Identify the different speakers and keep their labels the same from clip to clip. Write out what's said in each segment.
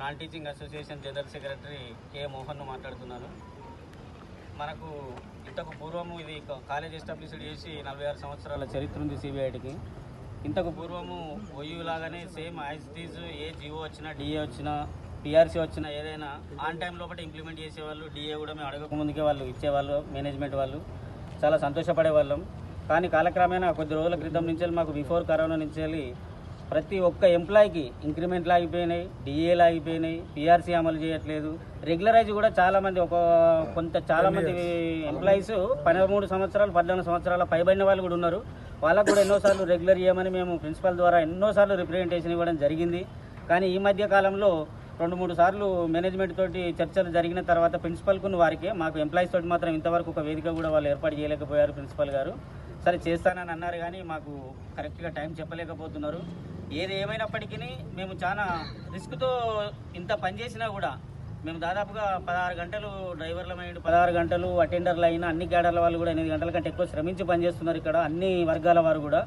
Speaker 1: Non teaching association general secretary K Mohan మాట్లాడుతున్నాను. మనకు ఇంతకు పూర్వము ఇది కాలేజ్ ఎస్టాబ్లిష్డ్ చేసి నలభై ఆరు సంవత్సరాల చరిత్ర ఉంది సిబిఐటికి ఇంతకు పూర్వము ఓయూ లాగానే సేమ్ యాజ్ ఇట్ ఏ జియో వచ్చినా డిఏ వచ్చినా పిఆర్సీ వచ్చినా ఏదైనా ఆన్ టైం లోపల ఇంప్లిమెంట్ చేసేవాళ్ళు డిఏ కూడా మేము అడగక ముందుకే వాళ్ళు ఇచ్చేవాళ్ళు మేనేజ్మెంట్ వాళ్ళు. చాలా సంతోషపడే వాళ్ళం కానీ కాలక్రమేణా కొద్ది రోజుల క్రితం నుంచి మాకు బిఫోర్ కరోనా నుంచి వెళ్ళి ప్రతి ఒక్క ఎంప్లాయీకి ఇంక్రిమెంట్లు ఆగిపోయినాయి డిఏలు ఆగిపోయినాయి పిఆర్సీ అమలు చేయట్లేదు. రెగ్యులరైజ్ కూడా చాలా మంది ఒక కొంత చాలా మంది ఎంప్లాయీస్ పదమూడు సంవత్సరాలు పద్నాలుగు సంవత్సరాల పైబడిన వాళ్ళు కూడా ఉన్నారు. వాళ్ళకు కూడా ఎన్నోసార్లు రెగ్యులర్ చేయమని మేము ప్రిన్సిపల్ ద్వారా ఎన్నోసార్లు రిప్రజెంటేషన్ ఇవ్వడం జరిగింది. కానీ ఈ మధ్య కాలంలో రెండు మూడు సార్లు మేనేజ్మెంట్ తోటి చర్చలు జరిగిన తర్వాత ప్రిన్సిపల్కు వారికి మాకు ఎంప్లాయీస్ తోటి మాత్రం ఇంతవరకు ఒక వేదిక కూడా వాళ్ళు ఏర్పాటు చేయలేకపోయారు ప్రిన్సిపల్ గారు. సరే చేస్తానని అన్నారు కానీ మాకు కరెక్ట్గా టైం చెప్పలేకపోతున్నారు. ఏది ఏమైనప్పటికీ మేము చాలా రిస్క్తో ఇంత పని చేసినా కూడా మేము దాదాపుగా పదహారు గంటలు డ్రైవర్ల మైండ్ పదహారు గంటలు అటెండర్లు అయినా అన్ని క్యాడర్ల వాళ్ళు కూడా ఎనిమిది గంటల కంటే ఎక్కువ శ్రమించి పనిచేస్తున్నారు ఇక్కడ అన్ని వర్గాల వారు కూడా.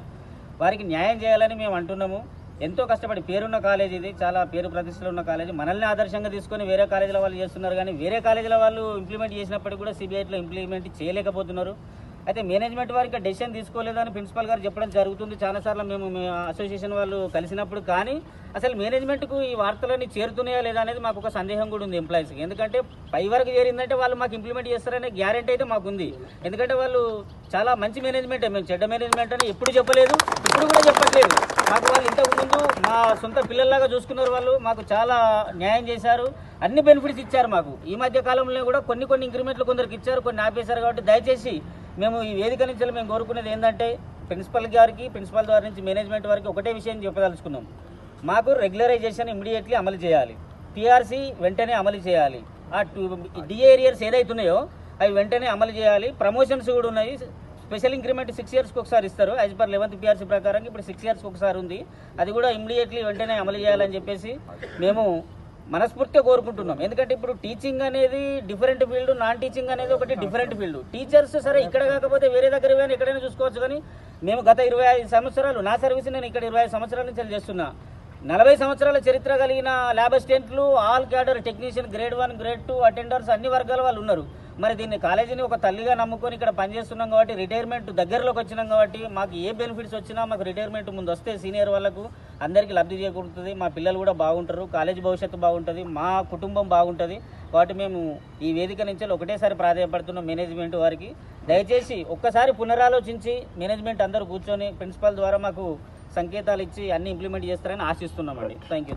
Speaker 1: వారికి న్యాయం చేయాలని మేము అంటున్నాము. ఎంతో కష్టపడి పేరున్న కాలేజ్ ఇది చాలా పేరు ప్రతిష్టలు ఉన్న కాలేజీ. మనల్ని ఆదర్శంగా తీసుకొని వేరే కాలేజీల వాళ్ళు చేస్తున్నారు కానీ వేరే కాలేజీల వాళ్ళు ఇంప్లిమెంట్ చేసినప్పటికీ కూడా సిబిఐలో ఇంప్లిమెంట్ చేయలేకపోతున్నారు. అయితే మేనేజ్మెంట్ వారికి డెసిషన్ తీసుకోలేదని ప్రిన్సిపల్ గారు చెప్పడం జరుగుతుంది. చాలాసార్లు మేము మీ అసోసియేషన్ వాళ్ళు కలిసినప్పుడు కానీ అసలు మేనేజ్మెంట్కు ఈ వార్తలన్నీ చేరుతున్నాయా లేదా అనేది మాకు ఒక సందేహం కూడా ఉంది ఎంప్లాయీస్కి. ఎందుకంటే పై వరకు చేరిందంటే వాళ్ళు మాకు ఇంప్లిమెంట్ చేస్తారనే గ్యారెంటీ అయితే మాకు ఉంది. ఎందుకంటే వాళ్ళు చాలా మంచి మేనేజ్మెంట్ మేము చెడ్డ మేనేజ్మెంట్ అని ఎప్పుడు చెప్పలేదు ఇప్పుడు కూడా చెప్పట్లేదు. మాకు వాళ్ళు ఇంతకుముందు మా సొంత పిల్లల్లాగా చూసుకున్నారు వాళ్ళు మాకు చాలా న్యాయం చేశారు అన్ని బెనిఫిట్స్ ఇచ్చారు మాకు. ఈ మధ్య కాలంలో కూడా కొన్ని కొన్ని ఇంక్రిమెంట్లు కొందరికి ఇచ్చారు కొన్ని ఆపేశారు కాబట్టి దయచేసి మేము ఈ వేదిక నుంచి మేము కోరుకునేది ఏంటంటే ప్రిన్సిపల్ గారికి ప్రిన్సిపల్ ద్వారా నుంచి మేనేజ్మెంట్ వారికి ఒకటే విషయం చెప్పదలుచుకున్నాం. మాకు రెగ్యులరైజేషన్ ఇమీడియట్లీ అమలు చేయాలి. పిఆర్సీ వెంటనే అమలు చేయాలి. ఆ డిఏ ఏరియాస్ ఏదైతున్నాయో అవి వెంటనే అమలు చేయాలి. ప్రమోషన్స్ కూడా ఉన్నాయి. స్పెషల్ ఇంక్రిమెంట్ సిక్స్ ఇయర్స్కి ఒకసారి ఇస్తారు. యాజ్ పర్ లెవెంత్ పిఆర్సీ ప్రకారం ఇప్పుడు సిక్స్ ఇయర్స్కి ఒకసారి ఉంది. అది కూడా ఇమీడియట్లీ వెంటనే అమలు చేయాలని చెప్పేసి మేము మనస్ఫూర్తిగా కోరుకుంటున్నాం. ఎందుకంటే ఇప్పుడు టీచింగ్ అనేది డిఫరెంట్ ఫీల్డ్ నాన్ టీచింగ్ అనేది ఒకటి డిఫరెంట్ ఫీల్డ్ టీచర్స్ సరే ఇక్కడ కాకపోతే వేరే దగ్గర పోయినా ఎక్కడైనా చూసుకోవచ్చు కానీ మేము గత ఇరవై ఐదు సంవత్సరాలు నా సర్వీస్ నేను ఇక్కడ ఇరవై ఐదు సంవత్సరాల నుంచి చేస్తున్నా. నలభై సంవత్సరాల చరిత్ర కలిగిన ల్యాబ్ అసిస్టెంట్లు all cadre technician grade one grade two attenders అన్ని వర్గాల వాళ్ళు ఉన్నారు. మరి దీన్ని కాలేజీని ఒక తల్లిగా నమ్ముకొని ఇక్కడ పనిచేస్తున్నాం కాబట్టి రిటైర్మెంట్ దగ్గరలోకి వచ్చినాం కాబట్టి మాకు ఏ బెనిఫిట్స్ వచ్చినా మాకు రిటైర్మెంట్ ముందు వస్తే సీనియర్ వాళ్ళకు అందరికీ లబ్ధి చేకూరుతుంది. మా పిల్లలు కూడా బాగుంటారు కాలేజీ భవిష్యత్తు బాగుంటుంది మా కుటుంబం బాగుంటుంది. కాబట్టి మేము ఈ వేదిక నుంచి ఒకటేసారి ప్రాధాన్యపడుతున్నాం మేనేజ్మెంట్ వారికి. దయచేసి ఒక్కసారి పునరాలోచించి మేనేజ్మెంట్ అందరూ కూర్చొని ప్రిన్సిపల్ ద్వారా మాకు సంకేతాలు ఇచ్చి అన్ని ఇంప్లిమెంట్ చేస్తారని ఆశిస్తున్నామండి. Thank you.